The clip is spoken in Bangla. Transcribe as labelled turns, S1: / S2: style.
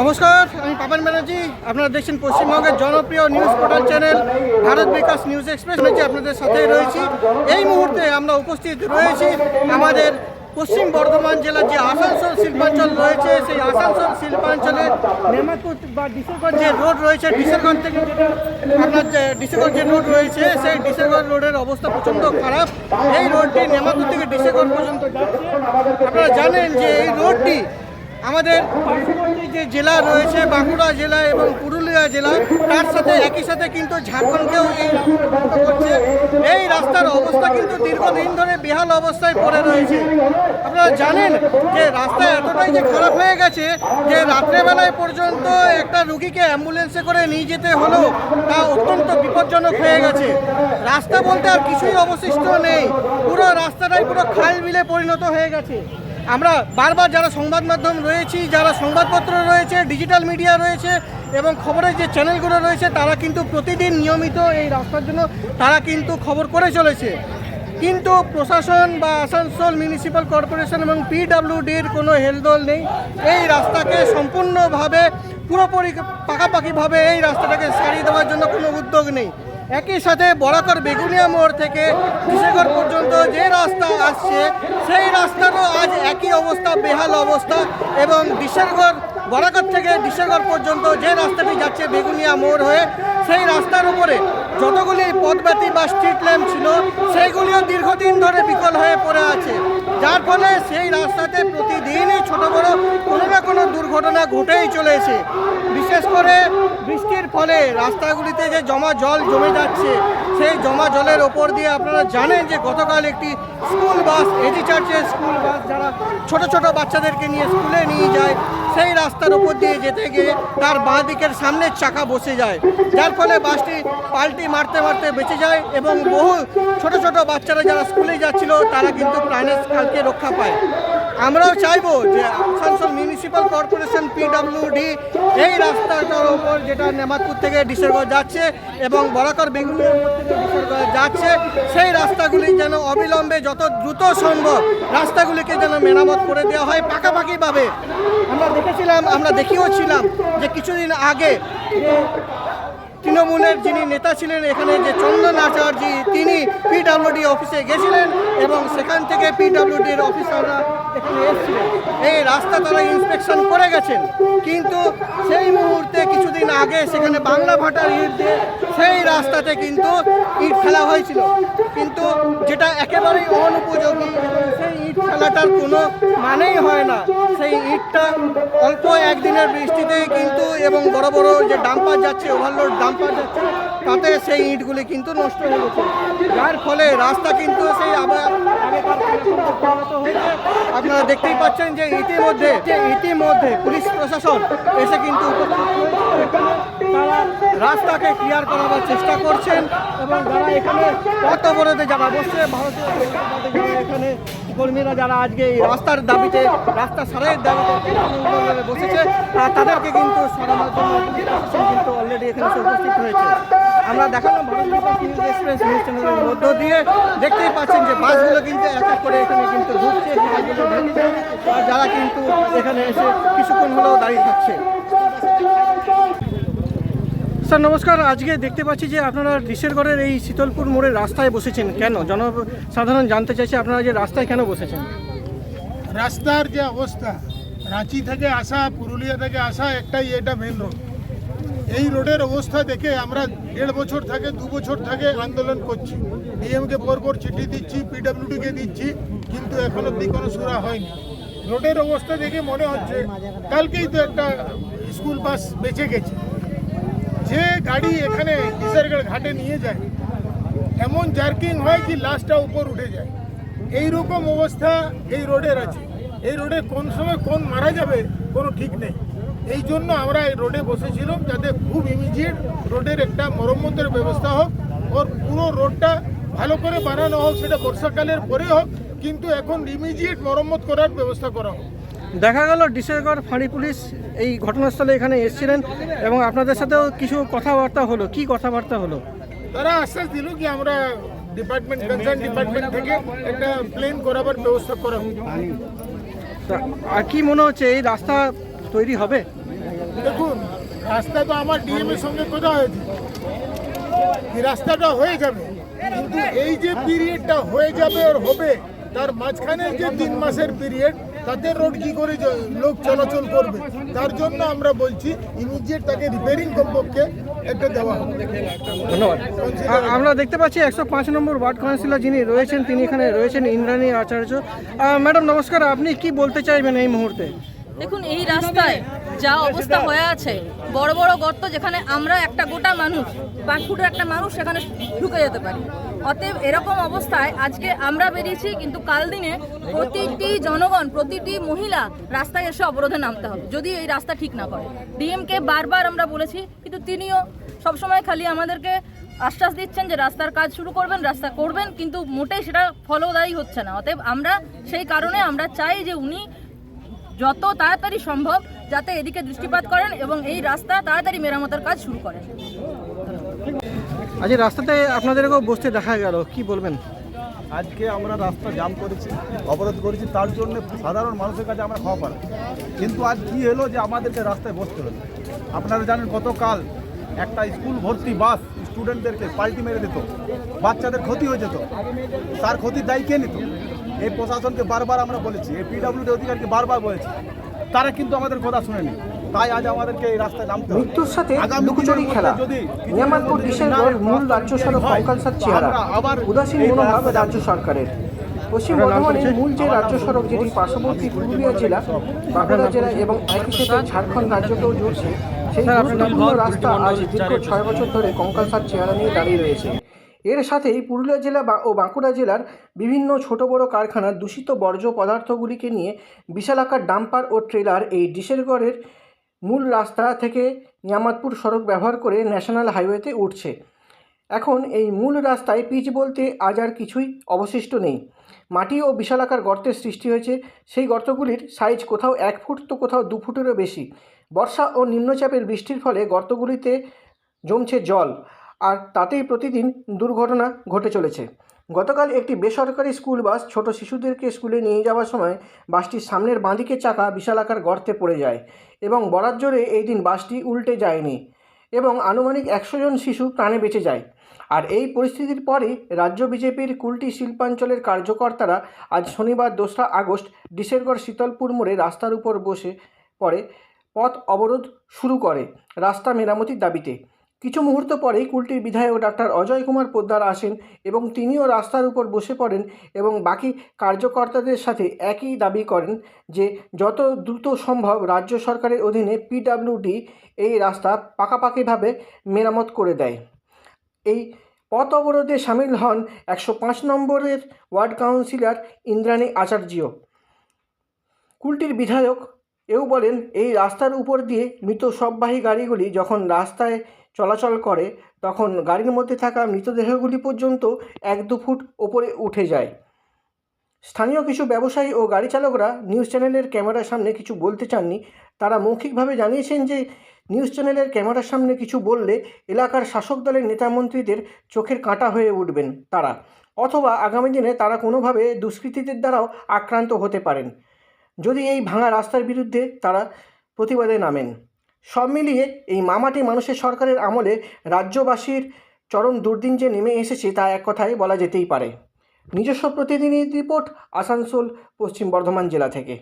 S1: নমস্কার, আমি পাপন ব্যানার্জি। আপনারা দেখছেন পশ্চিমবঙ্গের জনপ্রিয় news portal channel Bharat Bikash news express আপনাদের সাথে রয়েছি, এই মুহূর্তে আমরা উপস্থিত রয়েছি আমাদের পশ্চিম বর্ধমান জেলার যে আসানসোল শিল্পাঞ্চল রয়েছে, সেই আসানসোল শিল্পাঞ্চলের নেমাকুত বা ডিসেগড় যে রোড রয়েছে ডিসেগড় থেকে আপনার যে ডিসেগড় যে রোড রয়েছে, সেই ডিসেগড় রোডের অবস্থা প্রচণ্ড খারাপ। এই রোডটি নেমাকুত থেকে ডিসেগড় পর্যন্ত যাচ্ছে। আপনারা জানেন যে এই রোডটি আমাদের পার্শ্ববর্তী যে জেলা রয়েছে, বাঁকুড়া জেলা এবং পুরুলিয়া জেলা, তার সাথে একই সাথে কিন্তু ঝাড়খণ্ডকেও এই করছে। এই রাস্তার অবস্থা কিন্তু দীর্ঘদিন ধরে বেহাল অবস্থায় পড়ে রয়েছে। আপনারা জানেন যে রাস্তা এতটাই যে খারাপ হয়ে গেছে যে রাত্রেবেলায় পর্যন্ত একটা রুগীকে অ্যাম্বুলেন্সে করে নিয়ে যেতে হলো তা অত্যন্ত বিপজ্জনক হয়ে গেছে। রাস্তা বলতে আর কিছুই অবশিষ্ট নেই। পুরো রাস্তাটাই পুরো খাল মিলে পরিণত হয়ে গেছে। আমরা বারবার যারা সংবাদ মাধ্যম রয়েছি, যারা সংবাদপত্র রয়েছে ডিজিটাল মিডিয়া রয়েছে এবং খবরের যে চ্যানেলগুলো রয়েছে, তারা কিন্তু প্রতিদিন নিয়মিত এই রাস্তার জন্য তারা কিন্তু খবর করে চলেছে। কিন্তু প্রশাসন বা আসানসোল মিউনিসিপ্যাল কর্পোরেশন এবং পিডাব্লিউডির কোনো হেলদোল নেই। এই রাস্তাকে সম্পূর্ণভাবে পুরোপুরি পাকাপাকিভাবে এই রাস্তাটাকে সারিয়ে দেওয়ার জন্য কোনো উদ্যোগ নেই। একই সাথে বরাকর বেগুনিয়া মোড় থেকে কিশোরগড় পর্যন্ত যে রাস্তা আসছে, সেই রাস্তারও আজ একই অবস্থা, বেহাল অবস্থা এবং বিশেরগড় বরাকর থেকে বিশেরগড় পর্যন্ত যে রাস্তাটি যাচ্ছে বেগুনিয়া মোড় হয়ে, সেই রাস্তার উপরে যতগুলি পদব্যাতি বা স্ট্রিট ল্যাম্প ছিল, সেইগুলিও দীর্ঘদিন ধরে বিকল হয়ে পড়ে আছে। যার ফলে সেই রাস্তাতে প্রতিদিনই ছোট বড় কোনো না কোনো দুর্ঘটনা ঘটেই চলেছে। বিশেষ করে বৃষ্টির ফলে রাস্তাগুলিতে যে জমা জল জমে যাচ্ছে, সেই জমা জলের ওপর দিয়ে আপনারা জানেন যে গতকাল একটি স্কুল বাস এজি চার্চের স্কুল বাস, যারা ছোট ছোট বাচ্চাদেরকে নিয়ে স্কুলে নিয়ে যায় সেই রাস্তার উপর দিয়ে যেতে গিয়ে তার বাঁ দিকের সামনের চাকা বসে যায়। যার ফলে বাসটি পাল্টি মারতে মারতে বেঁচে যায় এবং বহু ছোট ছোট বাচ্চারা যারা স্কুলে যাচ্ছিল, তারা কিন্তু প্রাণের কালকে রক্ষা পায়। আমরাও চাইব যে আসানসোল মিউনিসিপ্যাল কর্পোরেশন পিডাব্লিউডি এই রাস্তাটার ওপর যেটা নেমাতপুর থেকে ডিসেরগড় যাচ্ছে এবং বরাকর মোড় যাচ্ছে, সেই রাস্তাগুলি যেন অবিলম্বে যত দ্রুত সম্ভব রাস্তাগুলিকে যেন মেরামত করে দেওয়া হয় পাকাপাকিভাবে। আমরা দেখেছিলাম, আমরা দেখিও ছিলাম যে কিছুদিন আগে তৃণমূলের যিনি নেতা ছিলেন এখানে যে চন্দন আচার্যি, তিনি পিডাব্লিউডি অফিসে গেছিলেন এবং সেখান থেকে পিডাব্লিউডির অফিসাররা এখানে এসেছিলেন এই রাস্তা তারা ইন্সপেকশন করে গেছেন। কিন্তু সেই মুহূর্তে কিছুদিন আগে সেখানে বাংলা ভাটার ইট দিয়ে সেই রাস্তাতে কিন্তু ইট ফেলা হয়েছিল। কিন্তু যেটা একেবারেই অনুপযোগী, সেই ইট ফেলাটার কোনো মানেই হয় না। সেই ইটটা অল্প একদিনের বৃষ্টিতেই কিন্তু এবং বড় বড় যে ডাম্পার যাচ্ছে ওভারলোড ডাম্পার যাচ্ছে, তাতে সেই ইটগুলি কিন্তু নষ্ট হয়ে গেছে। যার ফলে রাস্তা কিন্তু সেই আবার আপনারা দেখতেই পাচ্ছেন যে ইতিমধ্যে যে ইতিমধ্যে পুলিশ প্রশাসন এসে কিন্তু রাস্তাকে ক্লিয়ার করাবার চেষ্টা করছেন এবং যারা এখানে পথ যারা বসছে, ভারতীয় এখানে কর্মীরা যারা আজকে এই রাস্তার দাবিতে, রাস্তা সারাইয়ের দাবিতে বসেছে তাদেরকে কিন্তু সরানোর জন্য কিন্তু অলরেডি এখানে উপস্থিত হয়েছে। আমরা দেখালাম ভারত মধ্য দিয়ে। দেখতেই পাচ্ছেন যে বাসগুলো কিন্তু এক এক করে এখানে কিন্তু ঢুকছে যারা কিন্তু এখানে এসে কিছুক্ষণ হলেও দাঁড়িয়ে থাকছে। স্যার, নমস্কার। আজকে দেখতে পাচ্ছি যে আপনারা ডিসেরগড়ের এই শীতলপুর মোড়ের রাস্তায় বসেছেন কেন? জনসাধারণ জানতে চাইছে আপনারা যে রাস্তায় কেন বসেছেন?
S2: রাস্তার যে অবস্থা, রাঁচি থেকে আসা, পুরুলিয়া থেকে আসা একটাই এটা মেন রোড এই রোডের অবস্থা দেখে আমরা দেড় বছর থেকে, দু বছর থেকে আন্দোলন করছি। ডিএমকে পরপর চিঠি দিচ্ছি পিডব্লিউডিকে দিচ্ছি, কিন্তু এখন অব্দি কোনো সুরা হয়নি। রোডের অবস্থা দেখে মনে হচ্ছে, কালকেই তো একটা স্কুল বাস বেঁচে গেছে। যে গাড়ি এখানে কিশোরগড় ঘাটে নিয়ে যায়, এমন জার্কিং হয় কি লাস্টটা উপর উঠে যায়। এই রকম অবস্থা এই রোডের আছে। এই রোডে কোন সময় কোন মারা যাবে কোনো ঠিক নেই। এই জন্য আমরা এই রোডে বসেছিলাম যাতে খুব ইমিডিয়েট রোডের একটা মরম্মতের ব্যবস্থা হোক ওর পুরো রোডটা ভালো করে বানানো হোক, সেটা বর্ষাকালের পরে হোক, কিন্তু এখন ইমিডিয়েট মরম্মত করার ব্যবস্থা করা হোক।
S1: দেখা গেল ডিসেগড় ফাঁড়ি পুলিশ এই ঘটনাস্থলে এখানে এসেছিলেন এবং আপনাদের সাথেও কিছু কথাবার্তা হলো। কি কথাবার্তা হলো?
S2: তারা আশ্বাস দিল কি আমরা ডিপার্টমেন্ট কনসার্ন ডিপার্টমেন্ট থেকে একটা প্লেন করাবার ব্যবস্থা করা হোক।
S1: তা আর কি মনে হচ্ছে এই রাস্তা তৈরি হবে?
S2: দেখুন রাস্তা তো আমার ডিএম এর সঙ্গে কথা হয়েছে। এই রাস্তাটা হয়ে যাবে। কিন্তু এই যে পিরিয়ডটা হয়ে যাবে আর হবে তার মাঝখানে যে তিন মাসের পিরিয়ড তাতে রোড কি করে লোক চলাচল করবে? তার জন্য আমরা বলছি ইমিডিয়েট তাকে রিপেয়ারিং কমপক্ষে একটা দেওয়া হবে।
S1: ধন্যবাদ। আমরা দেখতে পাচ্ছি একশো পাঁচ নম্বর ওয়ার্ড কাউন্সিলর যিনি রয়েছেন তিনি এখানে রয়েছেন ইন্দ্রাণী আচার্য। ম্যাডাম নমস্কার। আপনি কি বলতে চাইবেন এই মুহূর্তে?
S3: দেখুন এই রাস্তায় যা অবস্থা হয়ে আছে বড় বড় গর্ত যেখানে আমরা একটা গোটা মানুষ, পাঁচ ফুটের একটা মানুষ সেখানে ঢুকে যেতে পারি। অতএব এরকম অবস্থায় আজকে আমরা বেরিয়েছি, কিন্তু কাল দিনে প্রতিটি জনগণ, প্রতিটি মহিলা রাস্তায় এসে অবরোধে নামতে হবে, যদি এই রাস্তা ঠিক না করে। ডিএমকে বারবার আমরা বলেছি, কিন্তু তিনিও সবসময় খালি আমাদেরকে আশ্বাস দিচ্ছেন যে রাস্তার কাজ শুরু করবেন, রাস্তা করবেন, কিন্তু মোটেই সেটা ফলদায়ী হচ্ছে না। অতএব আমরা সেই কারণে আমরা চাই যে উনি যত তাড়াতাড়ি সম্ভব যাতে এদিকে দৃষ্টিপাত করেন এবং এই রাস্তা তাড়াতাড়ি মেরামতের কাজ শুরু করেন।
S1: আজ রাস্তাতে আপনাদেরকেও বসতে দেখা গেল কি বলবেন?
S4: আজকে আমরা রাস্তা জাম করেছি অবরোধ করেছি তার জন্য সাধারণ মানুষের কাছে আমরা খাওয়া পারি কিন্তু আজ কি হলো যে আমাদেরকে রাস্তায় বসতে হলো? আপনারা জানেন গতকাল একটা স্কুল ভর্তি বাস স্টুডেন্টদেরকে পাল্টি মেরে দিত বাচ্চাদের ক্ষতি হয়ে যেত তার ক্ষতির দায়ী কে নিত? এই প্রশাসনকে বারবার আমরা বলেছি এই পিডাব্লিউডি অধিকারকে বারবার বলেছি। তারা কিন্তু আমাদের কথা শুনেনি। তাই আজ আমাদেরকে এই রাস্তায় নামতে।
S5: মৃত্যুর সাথে লুকোচুরি খেলা। নিয়ামাতপুর রোড মূল রাজ্য সড়ক
S4: হয়,
S5: কঙ্কালসার চেহারা।
S4: আবার
S5: উদাসীন মনোভাব রাজ্য সরকারের। পশ্চিম বর্ধমানের মূল যে রাজ্য সড়ক যেটি পার্শ্ববর্তী পুরুলিয়া জেলা বাঁকুড়া জেলা এবং একই সাথে ঝাড়খণ্ড রাজ্যকেও জুড়ছে। সেই
S1: আপনার নাম?
S5: গুরুত্বপূর্ণ রাস্তা আজ দীর্ঘ ছয় বছর ধরে কঙ্কালসার চেহারা নিয়ে দাঁড়িয়ে রয়েছে। এর সাথেই পুরুলিয়া জেলা বা- ও বাঁকুড়া জেলার বিভিন্ন ছোট বড় কারখানার দূষিত বর্জ্য পদার্থগুলিকে নিয়ে বিশালাকার ডাম্পার ও ট্রেলার এই ডিসেরগড়ের মূল রাস্তা থেকে নিয়ামাতপুর সড়ক ব্যবহার করে ন্যাশনাল হাইওয়েতে উঠছে। এখন এই মূল রাস্তায় পিচ বলতে আজ আর কিছুই অবশিষ্ট নেই। মাটি ও বিশালাকার গর্তের সৃষ্টি হয়েছে। সেই গর্তগুলির সাইজ কোথাও এক ফুট তো কোথাও দু ফুটেরও বেশি। বর্ষা ও নিম্নচাপের বৃষ্টির ফলে গর্তগুলিতে জমছে জল। আর তাতেই প্রতিদিন দুর্ঘটনা ঘটে চলেছে। গতকাল একটি বেসরকারি স্কুল বাস ছোট শিশুদেরকে স্কুলে নিয়ে যাওয়ার সময় বাসটির সামনের বাঁদিকে চাকা বিশালাকার গর্তে পড়ে যায় এবং বরাত জোরে এই দিন বাসটি উল্টে যায়নি এবং আনুমানিক একশো জন শিশু প্রাণে বেঁচে যায়। আর এই পরিস্থিতির পরেই রাজ্য বিজেপির কুলটি শিল্পাঞ্চলের কার্যকর্তারা আজ শনিবার দোসরা আগস্ট ডিসেরগড় শীতলপুর মোড়ে রাস্তার উপর বসে পড়ে পথ অবরোধ শুরু করে রাস্তা মেরামতির দাবিতে। কিছু মুহূর্ত পরেই কুলটির বিধায়ক ডাক্তার অজয় কুমার পোদ্দার আসেন এবং তিনিও রাস্তার উপর বসে পড়েন এবং বাকি কার্যকর্তাদের সাথে একই দাবি করেন যে যত দ্রুত সম্ভব রাজ্য সরকারের অধীনে পিডাব্লিউডি এই রাস্তা পাকাপাকিভাবে মেরামত করে দেয়। এই পথ অবরোধে সামিল হন একশো পাঁচ নম্বরের ওয়ার্ড কাউন্সিলর ইন্দ্রাণী আচার্য কুলটির বিধায়ক এও বলেন, এই রাস্তার উপর দিয়ে মৃত সববাহী গাড়িগুলি যখন রাস্তায় চলাচল করে, তখন গাড়ির মধ্যে থাকা মৃতদেহগুলি পর্যন্ত এক দু ফুট ওপরে উঠে যায়। স্থানীয় কিছু ব্যবসায়ী ও গাড়ি চালকরা নিউজ চ্যানেলের ক্যামেরার সামনে কিছু বলতে চাননি। তারা মৌখিকভাবে জানিয়েছেন যে, নিউজ চ্যানেলের ক্যামেরার সামনে কিছু বললে এলাকার শাসক দলের নেতামন্ত্রীদের চোখের কাঁটা হয়ে উঠবেন তারা, অথবা আগামী দিনে তারা কোনোভাবে দুষ্কৃতীদের দ্বারাও আক্রান্ত হতে পারেন। যদি এই ভাঙা রাস্তার বিরুদ্ধে তারা প্রতিবাদে নামেন। সব মিলিয়ে এই মামাটি মানুষের সরকারের আমলে রাজ্যবাসীর চরম দুর্দিন যে নেমে এসেছে তা এক কথায় বলা যেতেই পারে। নিজস্ব প্রতিনিধি রিপোর্ট আসানসোল, পশ্চিম বর্ধমান জেলা থেকে।